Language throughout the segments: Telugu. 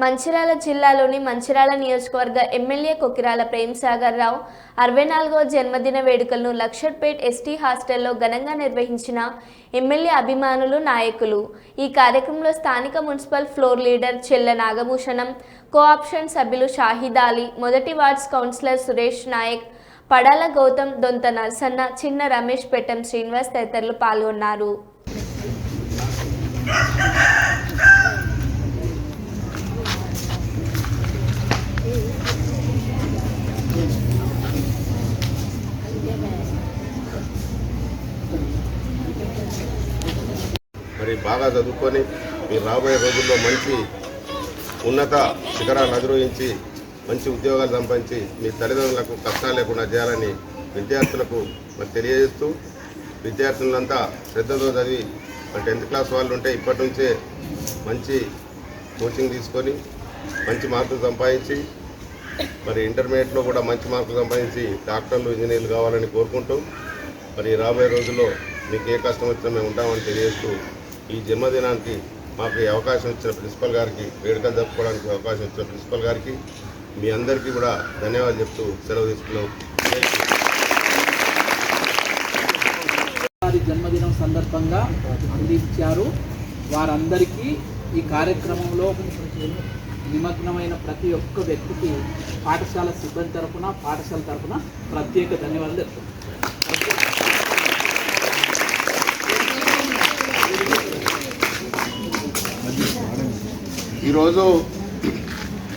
మంచిర్యాల జిల్లాలోని మంచిర్యాల నియోజకవర్గ ఎమ్మెల్యే కొకిరాల ప్రేమ్సాగర్ రావు అరవై నాలుగవ జన్మదిన వేడుకలను లక్షర్పేట్ ఎస్టీ హాస్టల్లో ఘనంగా నిర్వహించిన ఎమ్మెల్యే అభిమానులు నాయకులు. ఈ కార్యక్రమంలో స్థానిక మున్సిపల్ ఫ్లోర్ లీడర్ చెల్ల నాగభూషణం కోఆప్షన్ సభ్యులు షాహిద్ అలీ మొదటి వార్డ్స్ కౌన్సిలర్ సురేష్ నాయక్ పడాల గౌతమ్ దొంత నరసన్న చిన్న రమేష్ పెట్టం శ్రీనివాస్ తదితరులు పాల్గొన్నారు. మరి బాగా చదువుకొని మీరు రాబోయే రోజుల్లో మంచి ఉన్నత శిఖరాలు అధిరోహించి మంచి ఉద్యోగాలు సంపాదించి మీ తల్లిదండ్రులకు కష్టాలు లేకుండా చేయాలని విద్యార్థులకు మరి తెలియజేస్తూ విద్యార్థులంతా శ్రద్ధతో చదివి మరి టెన్త్ క్లాస్ వాళ్ళు ఉంటే ఇప్పటి నుంచే మంచి కోచింగ్ తీసుకొని మంచి మార్కులు సంపాదించి మరి ఇంటర్మీడియట్లో కూడా మంచి మార్కులు సంపాదించి డాక్టర్లు ఇంజనీర్లు కావాలని కోరుకుంటూ మరి రాబోయే రోజుల్లో మీకు ఏ కష్టం వచ్చినా మేము ఉంటామని తెలియజేస్తూ ఈ జన్మదినానికి మాకు అవకాశం ఇచ్చిన ప్రిన్సిపల్ గారికి వేడుకలు జరుపుకోవడానికి అవకాశం ఇచ్చిన ప్రిన్సిపల్ గారికి మీ అందరికీ కూడా ధన్యవాదాలు చెప్తూ సెలవు తీసుకున్నాం వారి జన్మదినం సందర్భంగా అందించారు. వారందరికీ ఈ కార్యక్రమంలో నిమగ్నమైన ప్రతి ఒక్క వ్యక్తికి పాఠశాల సిబ్బంది తరఫున పాఠశాల తరఫున ప్రత్యేక ధన్యవాదాలు చెప్తున్నాను ఈరోజు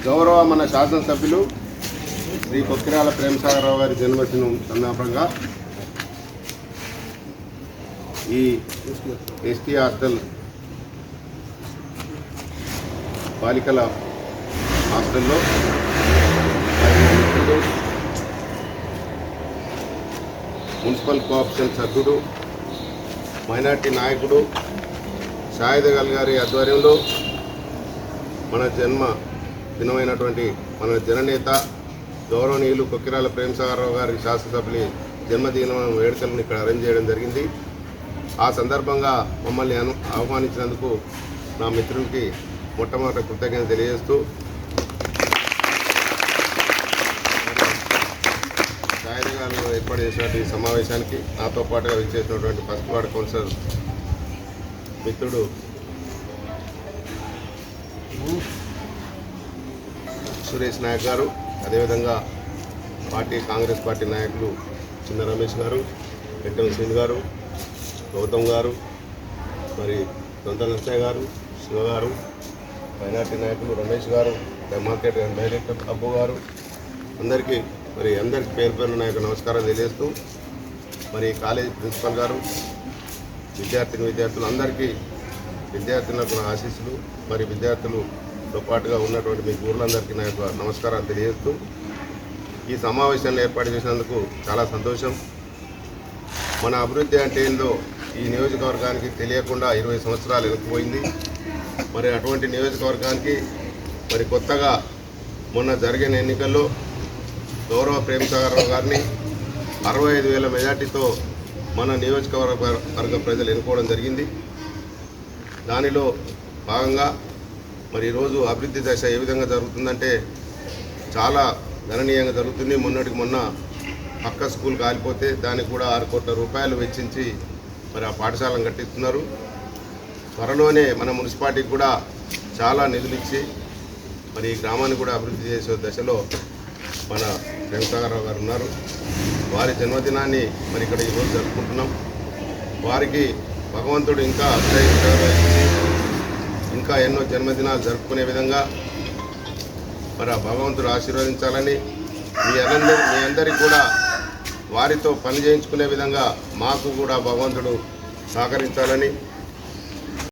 గౌరవ మన శాసనసభ్యులు శ్రీ కొక్కిరాల ప్రేమసాగరరావు గారి జన్మదినం సందర్భంగా ఈ ఎస్టీ హాస్టల్ బాలికల హాస్టల్లో మున్సిపల్ కోఆప్షన్ సభ్యుడు మైనార్టీ నాయకుడు షాహిద్ గారి ఆధ్వర్యంలో మన జన్మ దినమైనటువంటి మన జననేత గౌరవనీయులు కొక్కిరాల ప్రేమసాగరరావు గారి శాసనసభ్యుని జన్మదిన వేడుకలను ఇక్కడ అరేంజ్ చేయడం జరిగింది. ఆ సందర్భంగా మమ్మల్ని అను ఆహ్వానించినందుకు నా మిత్రునికి మొట్టమొదటి కృతజ్ఞత తెలియజేస్తూ షాహిద్ ఏర్పాటు చేసినటువంటి సమావేశానికి నాతో పాటుగా విచ్చేసినటువంటి ఫస్ట్ వార్డ్ కౌన్సిలర్ మిత్రుడు సురేష్ నాయక్ గారు అదేవిధంగా పార్టీ కాంగ్రెస్ పార్టీ నాయకులు చిన్న రమేష్ గారు పెట్టం సింగ్ గారు గౌతమ్ గారు మరి దొంత నరసయ్య గారు శివ గారు మైనార్టీ నాయకులు రమేష్ గారు మార్కెట్ డైరెక్టర్ అబ్బు గారు. అందరికీ మరి అందరికి పేరు పేరు నాయకు నమస్కారం తెలియజేస్తూ మరి కాలేజ్ ప్రిన్సిపల్ గారు విద్యార్థిని విద్యార్థులు అందరికీ విద్యార్థులకు నా ఆశీస్సులు మరి విద్యార్థులతో పాటుగా ఉన్నటువంటి మీ ఊర్లందరికీ నా యొక్క నమస్కారాలు తెలియజేస్తూ ఈ సమావేశాన్ని ఏర్పాటు చేసినందుకు చాలా సంతోషం. మన అభివృద్ధి అంటే ఏందో ఈ నియోజకవర్గానికి తెలియకుండా ఇరవై సంవత్సరాలు వెనుకపోయింది మరి అటువంటి నియోజకవర్గానికి మరి కొత్తగా మొన్న జరిగిన ఎన్నికల్లో గౌరవ ప్రేమసాగరరావు గారిని అరవై ఐదు వేల మెజార్టీతో మన నియోజకవర్గ వర్గ ప్రజలు ఎన్నుకోవడం జరిగింది. దానిలో భాగంగా మరి ఈరోజు అభివృద్ధి దశ ఏ విధంగా జరుగుతుందంటే చాలా గణనీయంగా జరుగుతుంది. మొన్నటికి మొన్న పక్క స్కూల్ కాలిపోతే దానికి కూడా ఆరు కోట్ల రూపాయలు వెచ్చించి మరి ఆ పాఠశాలను కట్టిస్తున్నారు. త్వరలోనే మన మున్సిపాలిటీకి కూడా చాలా నిధులు ఇచ్చి మరి ఈ గ్రామాన్ని కూడా అభివృద్ధి చేసే దశలో మన వెంకటరావు గారు ఉన్నారు. వారి జన్మదినాన్ని మరి ఇక్కడ ఈరోజు జరుపుకుంటున్నాం. వారికి భగవంతుడు ఇంకా అభివృద్ధి ఇంకా ఎన్నో జన్మదినాలు జరుపుకునే విధంగా మరి ఆ భగవంతుడు ఆశీర్వదించాలని మీ అందరి మీ అందరికీ కూడా వారితో పని చేయించుకునే విధంగా మాకు కూడా భగవంతుడు సహకరించాలని